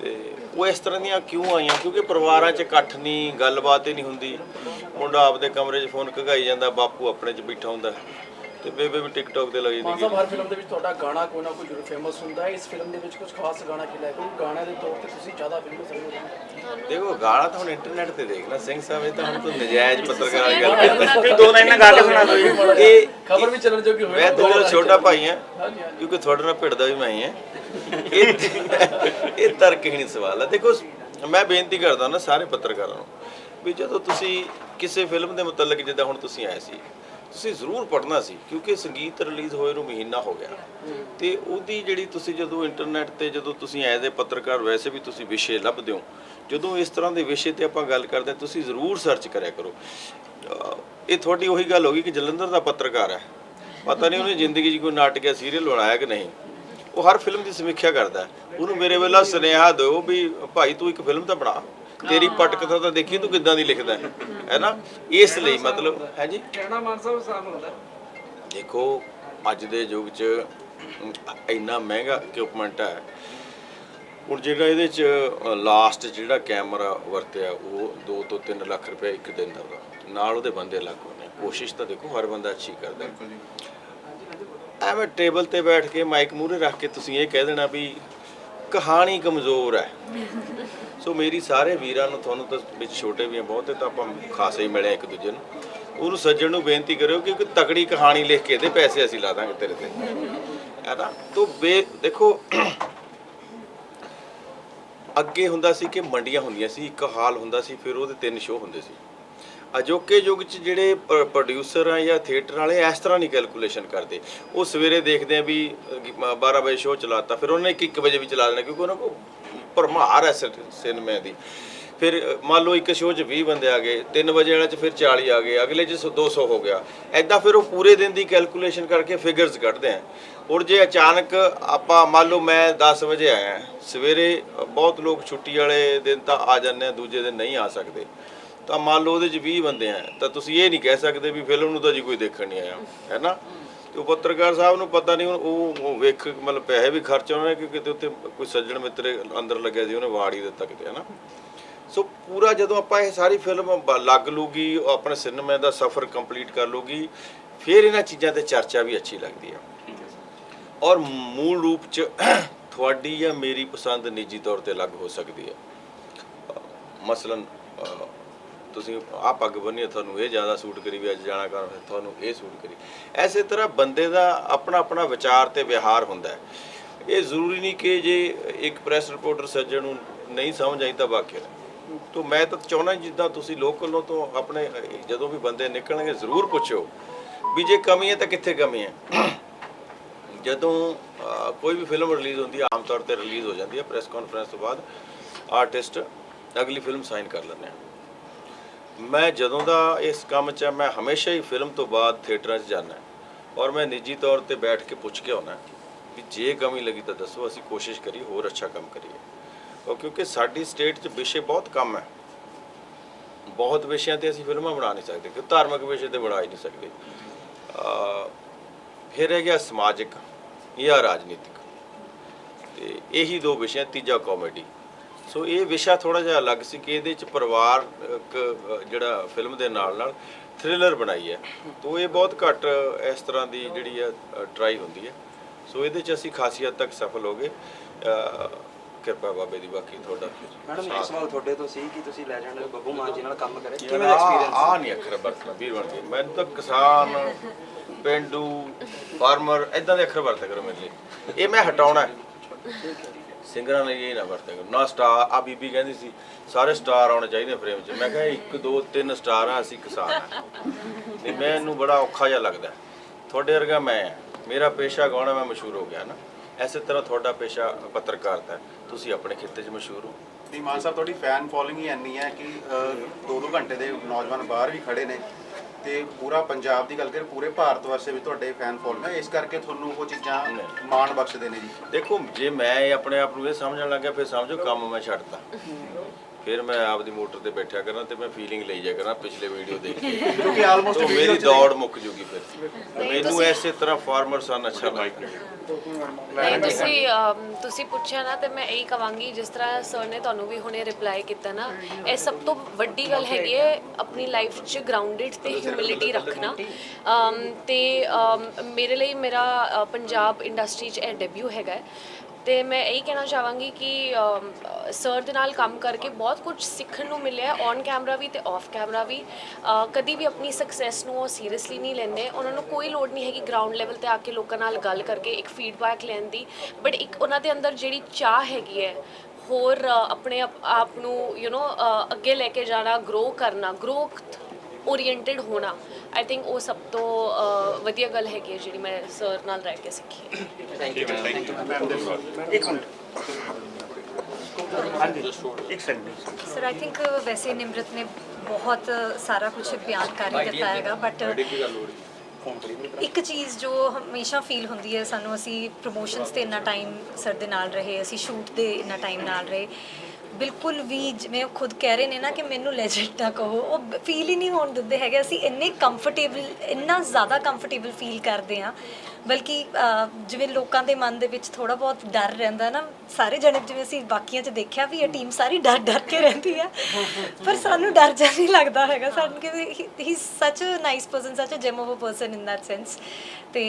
Speaker 2: ਤੇ ਉਹ ਇਸ ਤਰ੍ਹਾਂ ਦੀਆਂ ਕਿਉਂ ਆਈਆਂ? ਕਿਉਂਕਿ ਪਰਿਵਾਰਾਂ 'ਚ ਇਕੱਠ ਨਹੀਂ ਗੱਲਬਾਤ ਹੀ ਨਹੀਂ ਹੁੰਦੀ। ਮੁੰਡਾ ਆਪਦੇ ਕਮਰੇ 'ਚ ਫੋਨ ਘਗਾਈ ਜਾਂਦਾ, ਬਾਪੂ ਆਪਣੇ 'ਚ ਬੈਠਾ ਹੁੰਦਾ। ਤੇ ਬੇਬੇ ਵੀ ਟਿਕਟੌਕ ਤੇ ਲੱਗੀ
Speaker 4: ਮਾਨ
Speaker 2: ਦੀ
Speaker 4: ਸਾਹਿਬ ਹਰ ਫਿਲਮ ਦੇ ਵਿੱਚ ਤੁਹਾਡਾ ਗਾਣਾ ਕੋਈ ਨਾ ਕੋਈ ਜ਼ਰੂਰ ਫੇਮਸ ਹੁੰਦਾ ਹੈ। ਇਸ ਫਿਲਮ ਦੇ ਵਿੱਚ ਕੁਝ ਖਾਸ ਗਾਣਾ ਕਿਲਾ ਕੋਈ ਗਾਣੇ ਦੇ ਤੌਰ ਤੇ ਤੁਸੀਂ ਜ਼ਿਆਦਾ ਫੇਮਸ ਸਮਝਦੇ
Speaker 2: ਦੇਖੋ ਗਾਣਾ ਤਾਂ ਹੁਣ ਇੰਟਰਨੈਟ ਤੇ ਦੇਖ ਲੈ। ਸਿੰਘ ਸਾਹਿਬ ਇਹ ਤਾਂ ਹੁਣ ਤੋਂ ਨਜਾਇਜ਼ ਪੱਤਰਕਾਰ ਵਾਲੀ ਗੱਲ ਕਰਦਾ
Speaker 1: ਤੁਸੀਂ ਦੋ ਲਾਈਨਾਂ ਗਾ ਕੇ ਸੁਣਾ ਦਿਓ
Speaker 2: ਇਹ
Speaker 4: ਖਬਰ ਵੀ ਚੱਲਣ ਜੋਗੀ ਹੋਵੇ
Speaker 2: ਮੈਂ ਤੁਹਾਡਾ ਛੋਟਾ ਭਾਈ ਹਾਂ ਕਿਉਂਕਿ ਤੁਹਾਡੇ ਨਾਲ ਭਿੜਦਾ ਵੀ ਮੈਂ ਹੀ ਹਾਂ ਇਹ ਇਹ ਤਰਕਹੀਣੀ ਸਵਾਲ ਹੈ ਦੇਖੋ ਮੈਂ ਬੇਨਤੀ ਕਰਦਾ ਨਾ ਸਾਰੇ ਪੱਤਰਕਾਰਾਂ ਨੂੰ ਵੀ ਜਦੋਂ ਤੁਸੀਂ ਕਿਸੇ ਫਿਲਮ ਦੇ ਮੁਤਲਕ ਜਿੱਦਾਂ ਹੁਣ ਤੁਸੀਂ ਆਏ ਸੀ ਤੁਸੀਂ ਜ਼ਰੂਰ ਪੜ੍ਹਨਾ ਸੀ ਕਿਉਂਕਿ ਸੰਗੀਤ ਰਿਲੀਜ਼ ਹੋਏ ਨੂੰ ਮਹੀਨਾ ਹੋ ਗਿਆ। ਤੇ ਉਹਦੀ ਜਿਹੜੀ ਤੁਸੀਂ ਜਦੋਂ ਇੰਟਰਨੈਟ ਤੇ ਜਦੋਂ ਤੁਸੀਂ ਐਜ਼ ਅ ਪੱਤਰਕਾਰ ਵੈਸੇ ਵੀ ਤੁਸੀਂ ਵਿਸ਼ੇ ਲੱਭਦੇ ਹੋ ਜਦੋਂ ਇਸ ਤਰ੍ਹਾਂ ਦੇ ਵਿਸ਼ੇ ਤੇ ਆਪਾਂ ਗੱਲ ਕਰਦੇ ਹਾਂ, ਤੁਸੀਂ ਜ਼ਰੂਰ ਸਰਚ ਕਰਿਆ ਕਰੋ। ਇਹ ਤੁਹਾਡੀ ਉਹੀ ਗੱਲ ਹੋ ਗਈ ਕਿ ਜਲੰਧਰ ਦਾ ਪੱਤਰਕਾਰ ਹੈ। ਪਤਾ ਨਹੀਂ ਉਹਨੇ ਜ਼ਿੰਦਗੀ 'ਚ ਕੋਈ ਨਾਟਕ ਜਾਂ ਸੀਰੀਅਲ ਬਣਾਇਆ ਕਿ ਨਹੀਂ। ਉਹ ਹਰ ਫਿਲਮ ਦੀ ਸਮੀਖਿਆ ਕਰਦਾ ਉਹਨੂੰ ਮੇਰੇ ਵੱਲੋਂ ਸੁਨੇਹਾ ਦਿਓ ਵੀ ਭਾਈ ਤੂੰ ਇੱਕ ਫਿਲਮ ਤਾਂ ਬਣਾ। ਤੇਰੀ ਪਟਕਥਾ ਤਾਂ ਦੇਖੀ ਤੂੰ ਕਿੱਦਾਂ ਦੀ ਲਿਖਦਾ ਹੈ? ਹੈ ਨਾ? ਇਸ ਲਈ ਮਤਲਬ ਹੈ ਜੀ?
Speaker 1: ਕਹਿਣਾ ਮਾਨ ਸਾਹਿਬ ਸਾਨ ਹੁੰਦਾ
Speaker 2: ਦੇਖੋ ਅੱਜ ਦੇ ਯੁੱਗ 'ਚ ਇੰਨਾ ਮਹਿੰਗਾ ਇਕਵਿਪਮੈਂਟ ਹੈ। ਹੁਣ ਜਿਹੜਾ ਇਹਦੇ 'ਚ ਲਾਸਟ ਜਿਹੜਾ ਕੈਮਰਾ ਵਰਤਿਆ ਉਹ 2 ਤੋਂ 3 ਲੱਖ ਰੁਪਏ ਇੱਕ ਦਿਨ ਦਾ। ਨਾਲ ਉਹਦੇ ਬੰਦੇ ਲੱਗ ਹੋਣੇ ਕੋਸ਼ਿਸ਼ ਤਾਂ ਦੇਖੋ ਹਰ ਬੰਦਾ ਅੱਛੀ ਕਰਦਾ ਹੈ। ਐਵੇਂ ਟੇਬਲ ਤੇ ਬੈਠ ਕੇ ਮਾਈਕ ਮੂਹਰੇ ਰੱਖ ਕੇ ਤੁਸੀਂ ਇਹ ਕਹਿ ਦੇਣਾ ਵੀ ਕਹਾਣੀ ਕਮਜ਼ੋਰ ਹੈ। ਸੋ ਮੇਰੀ ਸਾਰੇ ਵੀਰਾਂ ਨੂੰ ਤੁਹਾਨੂੰ ਤਾਂ ਵਿੱਚ ਛੋਟੇ ਵੀ ਆ ਬਹੁਤੇ ਤਾਂ ਆਪਾਂ ਖਾਸੇ ਹੀ ਮਿਲੇ ਇੱਕ ਦੂਜੇ ਨੂੰ। ਉਹਨੂੰ ਸੱਜਣ ਨੂੰ ਬੇਨਤੀ ਕਰਿਓ ਕਿ ਇੱਕ ਤਕੜੀ ਕਹਾਣੀ ਲਿਖ ਕੇ ਦੇ ਪੈਸੇ ਅਸੀਂ ਲਾ ਦਾਂਗੇ ਤੇਰੇ ਤੇ। ਹੈ ਨਾ? ਤੋ ਬੇ ਦੇਖੋ, ਅੱਗੇ ਹੁੰਦਾ ਸੀ ਕਿ ਮੰਡੀਆਂ ਹੁੰਦੀਆਂ ਸੀ, ਇੱਕ ਹਾਲ ਹੁੰਦਾ ਸੀ, ਫਿਰ ਉਹਦੇ ਤਿੰਨ ਸ਼ੋਅ ਹੁੰਦੇ ਸੀ। ਅਜੋਕੇ ਯੁੱਗ 'ਚ ਜਿਹੜੇ ਪ੍ਰੋਡਿਊਸਰ ਆ ਜਾਂ ਥੀਏਟਰ ਵਾਲੇ ਇਸ ਤਰ੍ਹਾਂ ਨਹੀਂ ਕੈਲਕੂਲੇਸ਼ਨ ਕਰਦੇ। ਉਹ ਸਵੇਰੇ ਦੇਖਦੇ ਆ ਵੀ ਅਹ, 12 ਵਜੇ ਸ਼ੋਅ ਚਲਾਤਾ ਫਿਰ ਉਹਨੇ 1 ਵਜੇ ਵੀ ਚਲਾ ਦੇਣਾ ਕਿਉਂਕਿ ਉਹਨਾਂ ਕੋਲ ਭਰਮਾਰ ਹੈ ਸਿਨੇਮੇ ਦੀ। ਫਿਰ ਮੰਨ ਲਓ ਇੱਕ ਸ਼ੋਅ 'ਚ 20 ਬੰਦੇ ਆ ਗਏ 3 ਵਜੇ ਵਾਲੇ 'ਚ ਫਿਰ 40 ਆ ਗਏ ਅਗਲੇ 'ਚ 200 ਹੋ ਗਿਆ। ਐਦਾਂ ਫਿਰ ਉਹ ਪੂਰੇ ਦਿਨ ਦੀ ਕੈਲਕੂਲੇਸ਼ਨ ਕਰਕੇ ਫਿਗਰਸ ਕੱਢਦੇ ਆ। ਔਰ ਜੇ ਅਚਾਨਕ ਆਪਾਂ ਮੰਨ ਲਓ ਮੈਂ 10 ਵਜੇ ਆਇਆ ਸਵੇਰੇ ਬਹੁਤ ਲੋਕ ਛੁੱਟੀ ਵਾਲੇ ਦਿਨ ਤਾਂ ਆ ਜਾਂਦੇ ਆ ਦੂਜੇ ਦਿਨ ਨਹੀਂ ਆ ਸਕਦੇ। ਤਾਂ ਮੰਨ ਲਓ ਉਹਦੇ 'ਚ 20 ਬੰਦੇ ਆ ਤਾਂ ਤੁਸੀਂ ਇਹ ਨਹੀਂ ਕਹਿ ਸਕਦੇ ਵੀ ਫਿਲਮ ਨੂੰ ਤਾਂ ਜੀ ਕੋਈ ਦੇਖਣ ਨਹੀਂ ਆਇਆ ਹੈ ਨਾ? ਤੇ ਉਹ ਪੱਤਰਕਾਰ ਸਾਹਿਬ ਨੂੰ ਪਤਾ ਨਹੀਂ ਉਹ ਉਹ ਵੇਖ ਮਤਲਬ ਪੈਸੇ ਵੀ ਖਰਚ ਉਹਨਾਂ ਨੇ ਕਿ ਕਿਤੇ ਉੱਤੇ ਕੋਈ ਸੱਜਣ ਮਿੱਤਰ ਅੰਦਰ ਲੱਗਿਆ ਸੀ ਉਹਨੇ ਵਾੜ ਹੀ ਦਿੱਤਾ ਕਿਤੇ ਹੈ ਨਾ? ਸੋ ਪੂਰਾ ਜਦੋਂ ਆਪਾਂ ਇਹ ਸਾਰੀ ਫਿਲਮ ਲੱਗ ਲੂਗੀ ਆਪਣੇ ਸਿਨੇਮੇ ਦਾ ਸਫ਼ਰ ਕੰਪਲੀਟ ਕਰ ਲੂਗੀ ਫਿਰ ਇਹਨਾਂ ਚੀਜ਼ਾਂ ਤੇ ਚਰਚਾ ਵੀ ਅੱਛੀ ਲੱਗਦੀ ਆ। ਔਰ ਮੂਲ ਰੂਪ ਚ ਤੁਹਾਡੀ ਜਾਂ ਮੇਰੀ ਪਸੰਦ ਨਿੱਜੀ ਤੌਰ ਤੇ ਅਲੱਗ ਹੋ ਸਕਦੀ ਹੈ ਅ, ਮਸਲਨ ਤੁਸੀਂ ਆਹ ਪੱਗ ਬੰਨੀ ਤੁਹਾਨੂੰ ਇਹ ਜ਼ਿਆਦਾ ਸੂਟ ਕਰੀ ਵੀ ਅੱਜ ਜਾਣਾ ਕਰ ਤੁਹਾਨੂੰ ਇਹ ਸੂਟ ਕਰੀ। ਐਸੇ ਤਰ੍ਹਾਂ ਬੰਦੇ ਦਾ ਆਪਣਾ ਆਪਣਾ ਵਿਚਾਰ ਤੇ ਵਿਹਾਰ ਹੁੰਦਾ ਹੈ। ਇਹ ਜ਼ਰੂਰੀ ਨਹੀਂ ਕਿ ਜੇ ਇੱਕ ਪ੍ਰੈਸ ਰਿਪੋਰਟਰ ਸੱਜਣ ਨੂੰ ਨਹੀਂ ਸਮਝ ਆਈ ਤਾਂ ਵਾਕਿਆ ਨਹੀਂ ਮੈਂ ਤਾਂ ਚਾਹੁੰਦਾ ਜਿੱਦਾਂ ਤੁਸੀਂ ਲੋਕਲ ਤੋਂ ਆਪਣੇ, ਜਦੋਂ ਵੀ ਬੰਦੇ ਨਿਕਲਣਗੇ, ਜ਼ਰੂਰ ਪੁੱਛੋ ਵੀ ਜੇ ਕਮੀ ਹੈ ਤਾਂ ਕਿੱਥੇ ਕਮੀ ਹੈ। ਜਦੋਂ ਕੋਈ ਵੀ ਫਿਲਮ ਰਿਲੀਜ਼ ਹੁੰਦੀ ਹੈ, ਆਮ ਤੌਰ ਤੇ ਰਿਲੀਜ਼ ਹੋ ਜਾਂਦੀ ਹੈ ਪ੍ਰੈਸ ਕਾਨਫਰੰਸ ਤੋਂ ਬਾਅਦ ਆਰਟਿਸਟ ਅਗਲੀ ਫਿਲਮ ਸਾਈਨ ਕਰ ਲੈਂਦੇ ਆ। ਮੈਂ ਜਦੋਂ ਦਾ ਇਸ ਕੰਮ 'ਚ ਮੈਂ ਹਮੇਸ਼ਾ ਹੀ ਫਿਲਮ ਤੋਂ ਬਾਅਦ ਥੀਏਟਰਾਂ 'ਚ ਜਾਂਦਾ ਔਰ ਮੈਂ ਨਿੱਜੀ ਤੌਰ ਤੇ ਬੈਠ ਕੇ ਪੁੱਛ ਕੇ ਆਉਣਾ ਕਿ ਜੇ ਕਮੀ ਲੱਗੀ ਤਾਂ ਦੱਸੋ, ਅਸੀਂ ਕੋਸ਼ਿਸ਼ ਕਰੀਏ ਹੋਰ ਅੱਛਾ ਕੰਮ ਕਰੀਏ। ਉਹ ਕਿਉਂਕਿ ਸਾਡੀ ਸਟੇਟ 'ਚ ਵਿਸ਼ੇ ਬਹੁਤ ਕਮ ਹੈ। ਬਹੁਤ ਵਿਸ਼ਿਆਂ ਤੇ ਅਸੀਂ ਫਿਲਮਾਂ ਬਣਾ ਨਹੀਂ ਸਕਦੇ ਕਿ ਧਾਰਮਿਕ ਵਿਸ਼ੇ ਤੇ ਬਣਾ ਹੀ ਨਹੀਂ ਸਕਦੇ। ਫਿਰ ਰਹਿ ਗਿਆ ਸਮਾਜਿਕ ਜਾਂ ਰਾਜਨੀਤਿਕ। ਤੇ ਇਹੀ ਦੋ ਵਿਸ਼ੇ ਤੀਜਾ ਕਾਮੇਡੀ ਸੋ ਇਹ ਵਿਸ਼ਾ ਥੋੜਾ ਜਿਹਾ ਅਲੱਗ ਸੀ ਕਿ ਇਹਦੇ ਚ ਪਰਿਵਾਰ ਜਿਹੜਾ ਫਿਲਮ ਦੇ ਨਾਲ ਨਾਲ ਥ੍ਰਿਲਰ ਬਣਾਈ ਹੈ। ਤੋ ਇਹ ਬਹੁਤ ਘੱਟ ਇਸ ਤਰ੍ਹਾਂ ਦੀ ਜਿਹੜੀ ਹੈ ਟਰਾਈ ਹੁੰਦੀ ਹੈ। ਸੋ ਇਹਦੇ ਚ ਅਸੀਂ ਖਾਸੀ ਹੱਦ ਤੱਕ ਸਫਲ ਹੋ ਗਏ। ਕਿਰਪਾ ਬਾਬੇ ਦੀ ਬਾਕੀ ਤੁਹਾਡਾ
Speaker 6: ਮੈਡਮ ਇੱਕ ਸਵਾਲ ਤੁਹਾਡੇ ਤੋਂ ਸੀ ਕਿ ਤੁਸੀਂ ਲੈਜੈਂਡ ਬੱਬੂ ਮਾਨ ਜੀ ਨਾਲ ਕੰਮ ਕਰੇ।
Speaker 2: ਕਿਵੇਂ
Speaker 6: ਕਿਵੇਂ ਦਾ ਐਕਸਪੀਰੀਅੰਸ
Speaker 2: ਆ ਨਹੀਂ ਅੱਖਰ ਵਰਤਣਾ ਵੀਰ ਬਣ ਕੇ ਮੈਨੂੰ ਤਾਂ ਕਿਸਾਨ ਪਿੰਡੂ ਫਾਰਮਰ ਇਦਾਂ ਦੇ ਅੱਖਰ ਵਰਤਿਆ ਕਰੋ ਮੇਰੇ ਲਈ। ਇਹ ਮੈਂ ਹਟਾਉਣਾ ਹੈ। ਸਿੰਗਰਾਂ ਨੇ ਇਹ ਨਾ ਵਰਤਿਆ ਕਰੋ। ਨਾ ਸਟਾਰ, ਆ ਬੀਬੀ ਕਹਿੰਦੀ ਸੀ, ਸਾਰੇ ਸਟਾਰ ਆਉਣੇ ਚਾਹੀਦੇ ਫਰੇਮ 'ਚ। ਮੈਂ ਕਿਹਾ ਇੱਕ, ਦੋ, ਤਿੰਨ ਸਟਾਰ ਆ, ਅਸੀਂ ਕਿਸਾਨ ਆ। ਨਹੀਂ ਮੈਨੂੰ ਬੜਾ ਔਖਾ ਜਿਹਾ ਲੱਗਦਾ ਤੁਹਾਡੇ ਵਰਗਾ ਮੈਂ ਮੇਰਾ ਪੇਸ਼ਾ ਗਾਉਣਾ ਮੈਂ ਮਸ਼ਹੂਰ ਹੋ ਗਿਆ ਨਾ। ਐਸੇ ਤਰ੍ਹਾਂ ਤੁਹਾਡਾ ਪੇਸ਼ਾ ਪੱਤਰਕਾਰਤਾ ਹੈ। ਤੁਸੀਂ ਆਪਣੇ ਖਿੱਤੇ 'ਚ ਮਸ਼ਹੂਰ ਹੋ।
Speaker 3: ਦੀ ਮਾਨ ਸਾਹਿਬ, ਤੁਹਾਡੀ ਫੈਨ ਫੋਲੋਇੰਗ ਹੀ ਇੰਨੀ ਹੈ ਕਿ 2-2 ਘੰਟੇ ਦੇ ਨੌਜਵਾਨ ਬਾਹਰ ਵੀ ਖੜੇ ਨੇ। ਤੇ ਪੂਰਾ ਪੰਜਾਬ ਦੀ ਗੱਲ ਕਰੀਏ, ਪੂਰੇ ਭਾਰਤ ਵਾਸਤੇ ਵੀ ਤੁਹਾਡੇ ਫੈਨ ਫੋਲੋਇੰਗ ਹੈ ਇਸ ਕਰਕੇ ਤੁਹਾਨੂੰ ਉਹ ਚੀਜ਼ਾਂ ਮਾਣ ਬਖਸ਼ਦੇ ਨੇ ਜੀ।
Speaker 2: ਦੇਖੋ, ਜੇ ਮੈਂ ਇਹ ਆਪਣੇ ਆਪ ਨੂੰ ਇਹ ਸਮਝਣ ਲੱਗਿਆ, ਫਿਰ ਸਮਝੋ ਕੰਮ ਮੈਂ ਛੱਡਤਾ। ਫਿਰ ਮੈਂ ਆਪਦੀ ਮੋਟਰ ਤੇ ਬੈਠਿਆ ਕਰਾਂ ਤੇ ਮੈਂ ਫੀਲਿੰਗ ਲਈ ਜਾ ਕਰਾਂ ਪਿਛਲੇ ਵੀਡੀਓ ਦੇਖ ਕੇ।
Speaker 3: ਕਿਉਂਕਿ ਆਲਮੋਸਟ
Speaker 2: ਮੇਰੀ ਦੌੜ ਮੁੱਕ ਜੂਗੀ ਫਿਰ। ਮੈਨੂੰ ਐਸੇ ਤਰ੍ਹਾਂ ਫਾਰਮਰ ਸਨ ਅੱਛਾ ਲੱਗਦਾ।
Speaker 7: ਨਹੀਂ ਤੁਸੀਂ ਤੁਸੀਂ ਪੁੱਛਿਆ ਨਾ ਤੇ ਮੈਂ ਇਹੀ ਕਵਾਂਗੀ ਜਿਸ ਤਰ੍ਹਾਂ ਸਰ ਨੇ ਤੁਹਾਨੂੰ ਵੀ ਹੁਣੇ ਰਿਪਲਾਈ ਕੀਤਾ ਨਾ ਇਹ ਸਭ ਤੋਂ ਵੱਡੀ ਗੱਲ ਹੈਗੀ ਹੈ ਆਪਣੀ ਲਾਈਫ 'ਚ ਗਰਾਊਂਡਡ ਤੇ ਹਿਊਮਿਲਿਟੀ ਰੱਖਣਾ। ਤੇ ਮੇਰੇ ਲਈ ਮੇਰਾ ਪੰਜਾਬ ਇੰਡਸਟਰੀ 'ਚ ਇਹ ਡੈਬਿਊ ਹੈਗਾ ਤੇ ਮੈਂ ਇਹੀ ਕਹਿਣਾ ਚਾਹਾਂਗੀ ਕਿ ਸਰ ਦੇ ਨਾਲ ਕੰਮ ਕਰਕੇ ਬਹੁਤ ਕੁਝ ਸਿੱਖਣ ਨੂੰ ਮਿਲਿਆ ਔਨ ਕੈਮਰਾ ਵੀ ਤੇ ਆਫ ਕੈਮਰਾ ਵੀ। ਕਦੀ ਵੀ ਆਪਣੀ ਸਕਸੈਸ ਨੂੰ ਉਹ ਸੀਰੀਅਸਲੀ ਨਹੀਂ ਲੈਂਦੇ। ਉਹਨਾਂ ਨੂੰ ਕੋਈ ਲੋੜ ਨਹੀਂ ਹੈਗੀ ਗਰਾਊਂਡ ਲੈਵਲ ਤੇ ਆ ਕੇ ਲੋਕਾਂ ਨਾਲ ਗੱਲ ਕਰਕੇ ਇੱਕ ਫੀਡਬੈਕ ਲੈਣ ਦੀ। ਬਟ ਇੱਕ ਉਹਨਾਂ ਦੇ ਅੰਦਰ ਜਿਹੜੀ ਚਾਹ ਹੈਗੀ ਹੈ, ਹੋਰ ਆਪਣੇ ਆਪ ਆਪ ਨੂੰ ਯੂ نو ਅੱਗੇ ਲੈ ਕੇ ਜਾਣਾ ਗਰੋ ਕਰਨਾ ਗਰੋਥ ਓਰੀਐਂਟਡ ਹੋਣਾ ਆਈ ਥਿੰਕ ਉਹ ਸਭ ਤੋਂ ਵਧੀਆ ਗੱਲ ਹੈਗੀ ਹੈ ਜਿਹੜੀ ਮੈਂ ਸਰ ਨਾਲ ਰਹਿ ਕੇ ਸਿੱਖੀ ਹੈ।
Speaker 6: ਥੈਂਕ ਯੂ
Speaker 8: ਇੱਕ ਮਿੰਟ ਹਾਂਜੀ ਇੱਕ ਸੈਕਿੰਡ
Speaker 9: ਸਰ ਆਈ ਥਿੰਕ ਵੈਸੇ ਨਿਮਰਤ ਨੇ ਬਹੁਤ ਸਾਰਾ ਕੁਝ ਬਿਆਨ ਕਰ ਹੀ ਦਿੱਤਾ ਹੈਗਾ ਬਟ ਇੱਕ ਚੀਜ਼ ਜੋ ਹਮੇਸ਼ਾ ਫੀਲ ਹੁੰਦੀ ਹੈ ਸਾਨੂੰ ਅਸੀਂ ਪ੍ਰੋਮੋਸ਼ਨਸ ਤੇ ਇੰਨਾ ਟਾਈਮ ਸਰ ਦੇ ਨਾਲ ਰਹੇ ਅਸੀਂ ਸ਼ੂਟ ਦੇ ਇੰਨਾ ਟਾਈਮ ਨਾਲ ਰਹੇ ਬਿਲਕੁਲ ਵੀ ਜਿਵੇਂ ਉਹ ਖੁਦ ਕਹਿ ਰਹੇ ਨੇ ਨਾ ਕਿ ਮੈਨੂੰ ਲੈਜੈਂਡ ਨਾ ਕਹੋ, ਉਹ ਫੀਲ ਹੀ ਨਹੀਂ ਹੋਣ ਦਿੰਦੇ ਹੈਗੇ। ਅਸੀਂ ਇੰਨੇ ਕੰਫਰਟੇਬਲ ਇੰਨਾ ਜ਼ਿਆਦਾ ਕੰਫਰਟੇਬਲ ਫੀਲ ਕਰਦੇ ਆ ਬਲਕਿ ਜਿਵੇਂ ਲੋਕਾਂ ਦੇ ਮਨ ਦੇ ਵਿੱਚ ਥੋੜਾ ਬਹੁਤ ਡਰ ਰਹਿੰਦਾ ਨਾ, ਸਾਰੇ ਜਣੇ ਜਿਵੇਂ ਅਸੀਂ ਬਾਕੀਆਂ 'ਚ ਦੇਖਿਆ ਵੀ ਇਹ ਟੀਮ ਸਾਰੀ ਡਰ ਡਰ ਕੇ ਰਹਿੰਦੀ ਆ। ਪਰ ਸਾਨੂੰ ਡਰ ਜਿਹਾ ਨਹੀਂ ਲੱਗਦਾ ਹੈਗਾ। ਸਾਨੂੰ ਕਿ ਹੀ ਸੱਚ a nice person such a gem of a person in that sense ਤੇ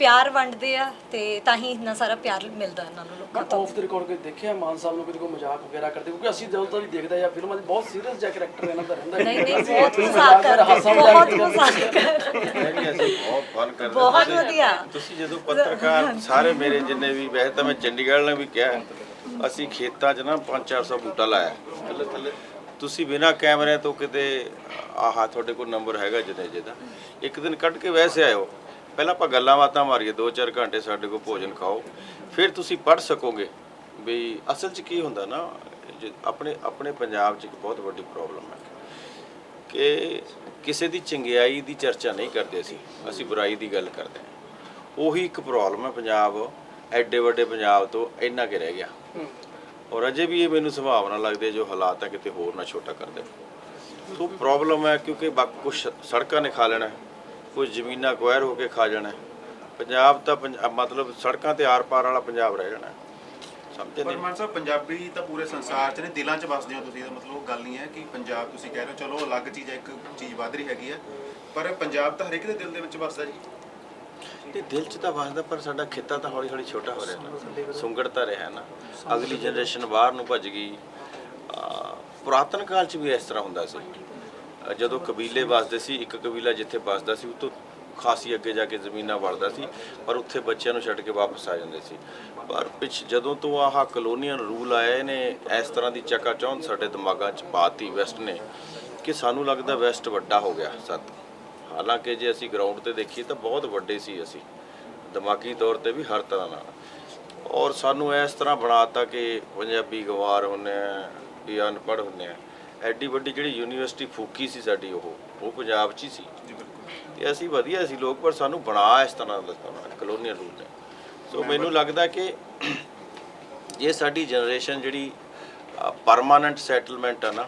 Speaker 9: ਪਿਆਰ ਵੰਡਦੇ ਆ ਤੇ ਤਾਂ ਹੀ ਇੰਨਾ ਸਾਰਾ ਪਿਆਰ ਮਿਲਦਾ ਇਹਨਾਂ ਨੂੰ ਲੋਕਾਂ ਤੋਂ।
Speaker 4: ਆਫ ਦੇ ਰਿਕਾਰਡ ਕੋਈ ਦੇਖਿਆ ਮਾਨ ਸਾਹਿਬ ਨੂੰ ਕਦੇ ਕੋਈ ਮਜ਼ਾਕ ਵਗੈਰਾ ਕਰਦੇ ਕਿਉਂਕਿ ਅਸੀਂ ਜਦੋਂ ਤੋਂ ਵੀ ਦੇਖਦੇ ਆ ਫਿਲਮਾਂ 'ਚ ਬਹੁਤ ਸੀਰੀਅਸ ਜਿਹਾ ਕਰੈਕਟਰ ਇਹਨਾਂ ਦਾ ਰਹਿੰਦਾ
Speaker 9: ਨਹੀਂ ਨਹੀਂ ਬਹੁਤ ਮਜ਼ਾਕ ਕਰਦੇ ਬਹੁਤ ਮਜ਼ਾਕ ਕਰਦੇ।
Speaker 2: ਨਹੀਂ ਅਸੀਂ ਬਹੁਤ ਫਨ ਕਰਦੇ।
Speaker 9: ਬਹੁਤ ਵਧੀਆ।
Speaker 2: ਤੁਸੀਂ ਜਦੋਂ ਪੱਤਰਕਾਰ ਸਾਰੇ ਮੇਰੇ ਜਿੰਨੇ ਵੀ ਵੈਸੇ ਤਾਂ ਮੈਂ ਚੰਡੀਗੜ੍ਹ ਨੇ ਵੀ ਕਿਹਾ ਅਸੀਂ ਖੇਤਾਂ 'ਚ ਨਾ 5-400 ਬੂਟਾ ਲਾਇਆ। ਥੱਲੇ ਥੱਲੇ। ਤੁਸੀਂ ਬਿਨਾ ਕੈਮਰੇ ਤੋਂ ਕਿਤੇ ਆਹਾ ਤੁਹਾਡੇ ਕੋਲ ਨੰਬਰ ਹੈਗਾ ਜਨੇ ਜਿਹਦਾ ਇੱਕ ਦਿਨ ਕੱਢ ਕੇ ਵੈਸੇ ਆਇਓ। ਪਹਿਲਾਂ ਆਪਾਂ ਗੱਲਾਂ ਬਾਤਾਂ ਮਾਰੀਏ 2-4 ਘੰਟੇ ਸਾਡੇ ਕੋਲ ਭੋਜਨ ਖਾਓ। ਫਿਰ ਤੁਸੀਂ ਪੜ੍ਹ ਸਕੋਗੇ ਵੀ ਅਸਲ 'ਚ ਕੀ ਹੁੰਦਾ ਨਾ, ਜੇ ਆਪਣੇ ਆਪਣੇ ਪੰਜਾਬ 'ਚ ਇੱਕ ਬਹੁਤ ਵੱਡੀ ਪ੍ਰੋਬਲਮ ਹੈ ਕਿ ਕਿਸੇ ਦੀ ਚੰਗਿਆਈ ਦੀ ਚਰਚਾ ਨਹੀਂ ਕਰਦੇ ਅਸੀਂ ਅਸੀਂ ਬੁਰਾਈ ਦੀ ਗੱਲ ਕਰਦੇ ਹਾਂ। ਉਹੀ ਇੱਕ ਪ੍ਰੋਬਲਮ ਹੈ ਪੰਜਾਬ, ਐਡੇ ਵੱਡੇ ਪੰਜਾਬ ਤੋਂ ਇੰਨਾ ਕਿ ਰਹਿ ਗਿਆ। ਔਰ ਅਜੇ ਵੀ ਇਹ ਮੈਨੂੰ ਸੰਭਾਵਨਾ ਲੱਗਦੀ ਹੈ ਜੋ ਹਾਲਾਤ ਹੈ, ਕਿਤੇ ਹੋਰ ਨਾ ਛੋਟਾ ਕਰ ਦੇਣ। ਸੋ ਪ੍ਰੋਬਲਮ ਹੈ ਕਿਉਂਕਿ ਬਾਕੀ ਕੁਝ ਸੜਕਾਂ ਨੇ ਖਾ ਲੈਣਾ ਕੁਝ ਜ਼ਮੀਨਾਂ ਅਕਵਾਇਰ ਹੋ ਕੇ ਖਾ ਜਾਣਾ। ਪੰਜਾਬ ਤਾਂ ਮਤਲਬ ਸੜਕਾਂ ਤੇ ਆਰ-ਪਾਰ ਵਾਲਾ ਪੰਜਾਬ ਰਹਿ ਜਾਣਾ। ਸਮਝਦੇ ਨਹੀਂ?
Speaker 3: ਮਾਨ ਸਾਹਿਬ ਪੰਜਾਬੀ ਤਾਂ ਪੂਰੇ ਸੰਸਾਰ 'ਚ ਨੇ ਦਿਲਾਂ 'ਚ ਵਸਦੇ ਹੋ ਤੁਸੀਂ ਦਾ ਮਤਲਬ ਉਹ ਗੱਲ ਨਹੀਂ ਹੈ ਕਿ ਪੰਜਾਬ ਤੁਸੀਂ ਕਹਿ ਰਹੇ ਹੋ ਚਲੋ ਅਲੱਗ ਚੀਜ਼ ਹੈ ਇੱਕ ਚੀਜ਼ ਵੱਧ ਰਹੀ ਹੈਗੀ ਹੈ ਪਰ ਪੰਜਾਬ ਤਾਂ ਹਰੇਕ ਦੇ ਦਿਲ ਦੇ ਵਿੱਚ ਵਸਦਾ ਜੀ।
Speaker 2: ਤੇ ਦਿਲ 'ਚ ਤਾਂ ਵਸਦਾ ਪਰ ਸਾਡਾ ਖਿੱਤਾ ਤਾਂ ਹੌਲੀ ਹੌਲੀ ਛੋਟਾ ਹੋ ਰਿਹਾ ਨਾ। ਸੁੰਗੜਤਾ ਰਿਹਾ ਨਾ। ਅਗਲੀ ਜਨਰੇਸ਼ਨ ਬਾਹਰ ਨੂੰ ਭੱਜ ਗਈ। ਪੁਰਾਤਨ ਕਾਲ 'ਚ ਵੀ ਇਸ ਤਰ੍ਹਾਂ ਹੁੰਦਾ ਸੀ। ਜਦੋਂ ਕਬੀਲੇ ਵਸਦੇ ਸੀ, ਇੱਕ ਕਬੀਲਾ ਜਿੱਥੇ ਵਸਦਾ ਸੀ ਉਹ ਤੋਂ ਖਾਸੀ ਅੱਗੇ ਜਾ ਕੇ ਜ਼ਮੀਨਾਂ ਵੜਦਾ ਸੀ, ਪਰ ਉੱਥੇ ਬੱਚਿਆਂ ਨੂੰ ਛੱਡ ਕੇ ਵਾਪਸ ਆ ਜਾਂਦੇ ਸੀ। ਪਰ ਪਿਛ ਜਦੋਂ ਤੋਂ ਆਹ ਕਲੋਨੀਅਲ ਰੂਲ ਆਏ ਨੇ, ਇਸ ਤਰ੍ਹਾਂ ਦੀ ਚੱਕਾ ਚੌਂਧ ਸਾਡੇ ਦਿਮਾਗਾਂ 'ਚ ਪਾਤੀ ਵੈਸਟ ਨੇ ਕਿ ਸਾਨੂੰ ਲੱਗਦਾ ਵੈਸਟ ਵੱਡਾ ਹੋ ਗਿਆ ਸਤ। ਹਾਲਾਂਕਿ ਜੇ ਅਸੀਂ ਗਰਾਊਂਡ ਤੇ ਦੇਖੀਏ ਤਾਂ ਬਹੁਤ ਵੱਡੇ ਸੀ ਅਸੀਂ, ਦਿਮਾਗੀ ਤੌਰ ਤੇ ਵੀ ਹਰ ਤਰ੍ਹਾਂ ਨਾਲ। ਔਰ ਸਾਨੂੰ ਇਸ ਤਰ੍ਹਾਂ ਬਣਾਤਾ ਕਿ ਪੰਜਾਬੀ ਗਵਾਰ ਹੁੰਨੇ ਆ, ਵੀ ਅਨਪੜ੍ਹ ਹੁੰਨੇ ਆ। ਐਡੀ ਵੱਡੀ ਜਿਹੜੀ ਯੂਨੀਵਰਸਿਟੀ ਫੂਕੀ ਸੀ ਸਾਡੀ ਉਹ ਉਹ ਪੰਜਾਬ 'ਚ ਹੀ ਸੀ। ਤੇ ਅਸੀਂ ਵਧੀਆ ਸੀ ਲੋਕ ਪਰ ਸਾਨੂੰ ਬਣਾ ਇਸ ਤਰ੍ਹਾਂ ਦਾ ਕਲੋਨੀਅਲ ਰੂਲ ਨੇ ਸੋ ਮੈਨੂੰ ਲੱਗਦਾ ਕਿ ਇਹ ਸਾਡੀ ਜਨਰੇਸ਼ਨ ਜਿਹੜੀ ਪਰਮਾਨੈਂਟ ਸੈਟਲਮੈਂਟ ਆ ਨਾ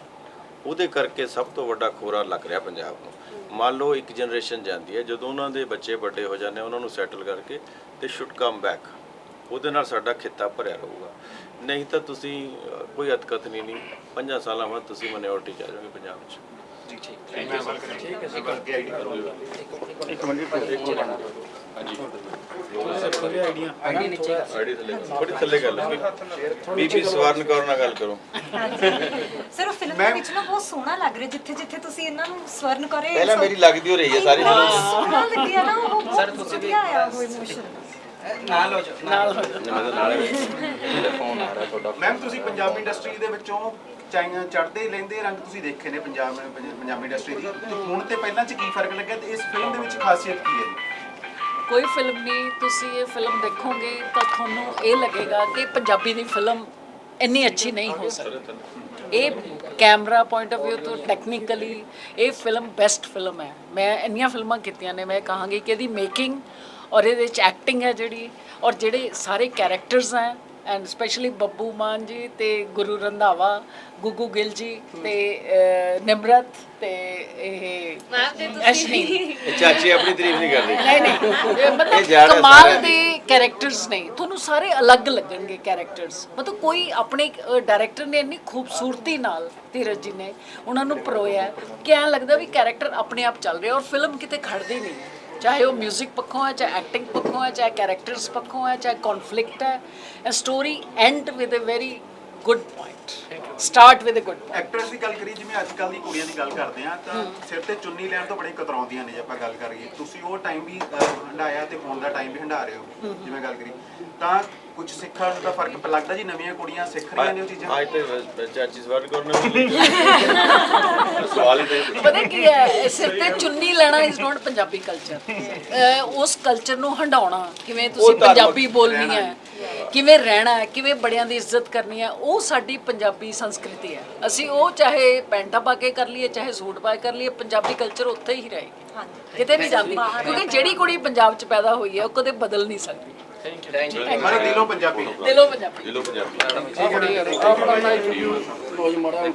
Speaker 2: ਉਹਦੇ ਕਰਕੇ ਸਭ ਤੋਂ ਵੱਡਾ ਖੋਰਾ ਲੱਗ ਰਿਹਾ ਪੰਜਾਬ ਨੂੰ। ਮੰਨ ਲਓ ਇੱਕ ਜਨਰੇਸ਼ਨ ਜਾਂਦੀ ਹੈ ਜਦੋਂ ਉਹਨਾਂ ਦੇ ਬੱਚੇ ਵੱਡੇ ਹੋ ਜਾਂਦੇ ਉਹਨਾਂ ਨੂੰ ਸੈਟਲ ਕਰਕੇ ਤੇ ਸ਼ੁੱਡ ਕਮ ਬੈਕ ਉਹਦੇ ਨਾਲ ਸਾਡਾ ਖਿੱਤਾ ਭਰਿਆ ਰਹੂਗਾ। ਨਹੀਂ ਤਾਂ ਤੁਸੀਂ ਅਹ, ਕੋਈ ਅਤਕਤ ਨਹੀਂ ਨਹੀਂ। ਪੰਜਾਂ ਸਾਲਾਂ ਬਾਅਦ ਤੁਸੀਂ ਮਾਈਨੋਰਟੀ ਚ ਆ ਜਾਓਗੇ ਪੰਜਾਬ 'ਚ। ਆਈਡੀ ਥੱਲੇ ਥੋੜੀ ਥੱਲੇ ਗੱਲ ਬੀਬੀ ਸਵਰਨ ਕੌਰ ਨਾਲ ਗੱਲ ਕਰੋ।
Speaker 9: ਸਰ ਉਹ ਫਿਲਮ ਦੇ ਵਿੱਚ ਨਾ ਬਹੁਤ ਸੋਹਣਾ ਲੱਗ ਰਿਹਾ ਜਿੱਥੇ ਜਿੱਥੇ ਤੁਸੀਂ ਇਹਨਾਂ ਨੂੰ ਸਵਰਨ ਕਰੇ
Speaker 2: ਪਹਿਲਾਂ ਮੇਰੀ ਲੱਗਦੀ ਹੋ ਰਹੀ ਹੈ ਸਾਰੀ ਫਿਲਮ।
Speaker 9: ਸੋਹਣਾ ਲੱਗਿਆ ਨਾ ਉਹ ਸਰ ਤੁਸੀਂ ਵੀ ਆਇਆ ਉਹ ਇਮੋਸ਼ਨ
Speaker 2: ਨਾਲ ਫੋਨ ਆ ਰਿਹਾ ਤੁਹਾਡਾ
Speaker 3: ਮੈਮ ਤੁਸੀਂ ਪੰਜਾਬੀ ਇੰਡਸਟਰੀ ਦੇ ਵਿੱਚੋਂ ਚਾਈਨਾ ਚੜਦੇ ਲੈਂਦੇ ਰੰਗ ਤੁਸੀਂ ਦੇਖੇ ਨੇ ਪੰਜਾਬ ਪੰਜਾਬੀ ਇੰਡਸਟਰੀ ਦੀ? ਤੇ ਹੁਣ ਤੇ ਪਹਿਲਾਂ ਚ ਕੀ ਫ਼ਰਕ ਲੱਗਿਆ ਤੇ ਇਸ ਫਿਲਮ ਦੇ ਵਿੱਚ ਖਾਸੀਅਤ ਕੀ ਹੈ?
Speaker 10: ਕੋਈ ਫਿਲਮ ਨਹੀਂ ਤੁਸੀਂ ਇਹ ਫਿਲਮ ਦੇਖੋਗੇ ਤਾਂ ਤੁਹਾਨੂੰ ਇਹ ਲੱਗੇਗਾ ਕਿ ਪੰਜਾਬੀ ਦੀ ਫਿਲਮ ਇੰਨੀ ਅੱਛੀ ਨਹੀਂ ਹੋ ਸਕਦੀ। ਇਹ ਕੈਮਰਾ ਪੁਆਇੰਟ ਆਫ View ਤੋਂ ਟੈਕਨੀਕਲੀ ਇਹ ਫਿਲਮ ਬੈਸਟ ਫਿਲਮ ਹੈ। ਮੈਂ ਇੰਨੀਆਂ ਫਿਲਮਾਂ ਕੀਤੀਆਂ ਨੇ ਮੈਂ ਕਹਾਂਗੀ ਕਿ ਇਹਦੀ ਮੇਕਿੰਗ ਔਰ ਇਹਦੇ ਵਿੱਚ ਐਕਟਿੰਗ ਹੈ ਜਿਹੜੀ ਔਰ ਜਿਹੜੇ ਸਾਰੇ ਕੈਰੈਕਟਰਸ ਹੈ ਐਂਡ ਸਪੈਸ਼ਲੀ ਬੱਬੂ ਮਾਨ ਜੀ ਤੇ ਗੁਰੂ ਰੰਧਾਵਾ ਗੁੱਗੂ ਗਿੱਲ ਜੀ ਤੇ ਨਿਮਰਤ ਤੇ ਇਹ ਅਸ਼ਨੀ
Speaker 2: ਚਾਚੀ ਆਪਣੀ ਤਾਰੀਫ ਨਹੀਂ ਕਰਦੀ।
Speaker 10: ਨਹੀਂ ਨਹੀਂ। ਮਤਲਬ ਕਮਾਲ ਦੇ। ਕੈਰੈਕਟਰਸ ਨੇ। ਤੁਹਾਨੂੰ ਸਾਰੇ ਅਲੱਗ ਲੱਗਣਗੇ ਕੈਰੈਕਟਰਸ ਮਤਲਬ ਕੋਈ ਆਪਣੇ ਡਾਇਰੈਕਟਰ ਨੇ ਇੰਨੀ ਖੂਬਸੂਰਤੀ ਨਾਲ ਧੀਰਜ ਜੀ ਨੇ ਉਹਨਾਂ ਨੂੰ ਪਰੋਇਆ ਕਿ ਐਂ ਲੱਗਦਾ ਵੀ ਕੈਰੈਕਟਰ ਆਪਣੇ ਆਪ ਚੱਲ ਰਿਹਾ ਔਰ ਫਿਲਮ ਕਿਤੇ ਖੜਦੀ ਨਹੀਂ। ਚਾਹੇ ਉਹ 뮤직 ਪੱਖੋਂ ਹੈ ਚਾਹੇ ਐਕਟਿੰਗ ਪੱਖੋਂ ਹੈ ਚਾਹੇ ਕੈਰੈਕਟਰਸ ਪੱਖੋਂ ਹੈ ਚਾਹੇ ਕਨਫਲਿਕਟ ਹੈ a story and with a very good point start with a good point
Speaker 3: actors ਦੀ ਗੱਲ ਕਰੀਏ ਜਿਵੇਂ ਅੱਜ ਕੱਲ ਦੀ ਕੁੜੀਆਂ ਦੀ ਗੱਲ ਕਰਦੇ ਆ ਤਾਂ ਸਿਰ ਤੇ ਚੁੰਨੀ ਲੈਣ ਤੋਂ ਬੜੀ ਕਤਰਾਉਂਦੀਆਂ ਨੇ ਜੇ ਆਪਾਂ ਗੱਲ ਕਰੀਏ। ਤੁਸੀਂ ਉਹ ਟਾਈਮ ਵੀ ਅਹ, ਹੰਢਾਇਆ ਤੇ ਹੁਣ ਦਾ ਟਾਈਮ ਵੀ ਹੰਢਾ ਰਹੇ ਹੋ ਜਿਵੇਂ ਗੱਲ ਕਰੀ ਤਾਂ ਕੁਝ ਸਿੱਖਣ ਦਾ ਫ਼ਰਕ ਲੱਗਦਾ ਜੀ ਨਵੀਆਂ ਕੁੜੀਆਂ ਸਿੱਖ ਰਹੀਆਂ ਨੇ ਉਹ ਚੀਜ਼ਾਂ।
Speaker 2: ਅੱਜ ਤੇ ਚਾਚੀ ਸਵਰਨ ਕੌਰ ਨੇ ਸਵਾਲ ਹੀ ਦੇ
Speaker 10: ਪਤਾ ਕੀ ਹੈ ਸਿਰ ਤੇ ਚੁੰਨੀ ਲੈਣਾ ਇਜ਼ ਨਾਟ ਪੰਜਾਬੀ ਕਲਚਰ ਉਸ ਕਲਚਰ ਨੂੰ ਹੰਡਾਉਣਾ ਕਿਵੇਂ ਤੁਸੀਂ
Speaker 2: ਤਾਂ
Speaker 10: ਪੰਜਾਬੀ ਬੋਲਣੀ ਹੈ। ਕਿਵੇਂ ਰਹਿਣਾ ਹੈ ਕਿਵੇਂ ਬੜਿਆਂ ਦੀ ਇੱਜ਼ਤ ਕਰਨੀ ਹੈ ਉਹ ਸਾਡੀ ਪੰਜਾਬੀ ਸੰਸਕ੍ਰਿਤੀ ਹੈ। ਅਸੀਂ ਉਹ ਚਾਹੇ ਪੈਂਟਾ ਪਾ ਕੇ ਕਰ ਲਈਏ ਚਾਹੇ ਸੂਟ ਪਾ ਕੇ ਕਰ ਲਈਏ ਪੰਜਾਬੀ ਕਲਚਰ ਉੱਥੇ ਹੀ ਰਹੇ। ਕਿਤੇ ਨਹੀਂ ਜਾਂਦੀ ਕਿਉਂਕਿ ਜਿਹੜੀ ਕੁੜੀ ਪੰਜਾਬ 'ਚ ਪੈਦਾ ਹੋਈ ਹੈ ਉਹ ਕਦੇ ਬਦਲ ਨਹੀਂ ਸਕਦੀ।
Speaker 3: ਮਾਰੇ ਦਿਲੋਂ ਪੰਜਾਬੀ
Speaker 10: ਦਿਲੋਂ ਪੰਜਾਬੀ
Speaker 2: ਦਿਲੋਂ ਪੰਜਾਬੀ
Speaker 4: ਆਪਣਾ ਨਾਈਟ ਰੋਜ਼ ਮੜਾ